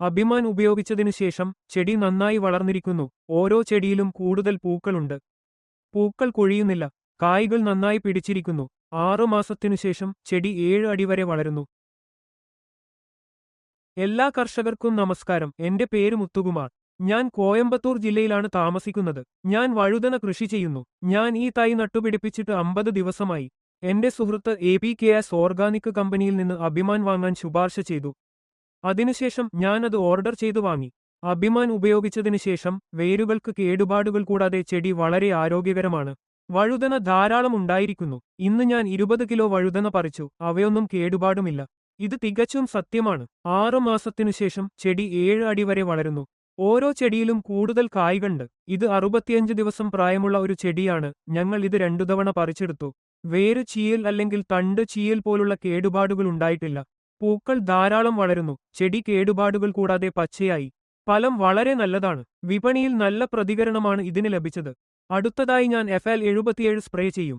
അഭിമാൻ ഉപയോഗിച്ചതിനു ശേഷം ചെടി നന്നായി വളർന്നിരിക്കുന്നു. ഓരോ ചെടിയിലും കൂടുതൽ പൂക്കളുണ്ട്. പൂക്കൾ കൊഴിയുന്നില്ല. കായ്കൾ നന്നായി പിടിച്ചിരിക്കുന്നു. ആറു മാസത്തിനു ശേഷം ചെടി ഏഴ് അടി വരെ വളരുന്നു. എല്ലാ കർഷകർക്കും നമസ്കാരം. എന്റെ പേര് മുത്തുകുമാർ. ഞാൻ കോയമ്പത്തൂർ ജില്ലയിലാണ് താമസിക്കുന്നത്. ഞാൻ വഴുതന കൃഷി ചെയ്യുന്നു. ഞാൻ ഈ തൈ നട്ടുപിടിപ്പിച്ചിട്ട് അമ്പത് ദിവസമായി. എന്റെ സുഹൃത്ത് A P K S organic കമ്പനിയിൽ നിന്ന് അഭിമാൻ വാങ്ങാൻ ശുപാർശ ചെയ്തു. അതിനുശേഷം ഞാനത് ഓർഡർ ചെയ്തു വാങ്ങി. അഭിമാൻ ഉപയോഗിച്ചതിനു ശേഷം വേരുകൾക്ക് കേടുപാടുകൾ കൂടാതെ ചെടി വളരെ ആരോഗ്യകരമാണ്. വഴുതന ധാരാളം ഉണ്ടായിരിക്കുന്നു. ഇന്ന് ഞാൻ ഇരുപത് കിലോ വഴുതന പറിച്ചു. അവയൊന്നും കേടുപാടുമില്ല. ഇത് തികച്ചും സത്യമാണ്. ആറു മാസത്തിനു ശേഷം ചെടി ഏഴ് അടി വരെ വളരുന്നു. ഓരോ ചെടിയിലും കൂടുതൽ കായ്കണ്ട് ഇത് അറുപത്തിയഞ്ച് ദിവസം പ്രായമുള്ള ഒരു ചെടിയാണ്. ഞങ്ങൾ ഇത് രണ്ടു തവണ പറിച്ചെടുത്തു. വേര് ചീയൽ അല്ലെങ്കിൽ തണ്ട് ചീയൽ പോലുള്ള കേടുപാടുകൾ ഉണ്ടായിട്ടില്ല. പൂക്കൾ ധാരാളം വളരുന്നു. ചെടി കേടുപാടുകൾ കൂടാതെ പച്ചയായി. ഫലം വളരെ നല്ലതാണ്. വിപണിയിൽ നല്ല പ്രതികരണമാണ് ഇതിന് ലഭിച്ചത്. അടുത്തതായി ഞാൻ എഫ് എൽ എഴുപത്തിയേഴ് സ്പ്രേ ചെയ്യും.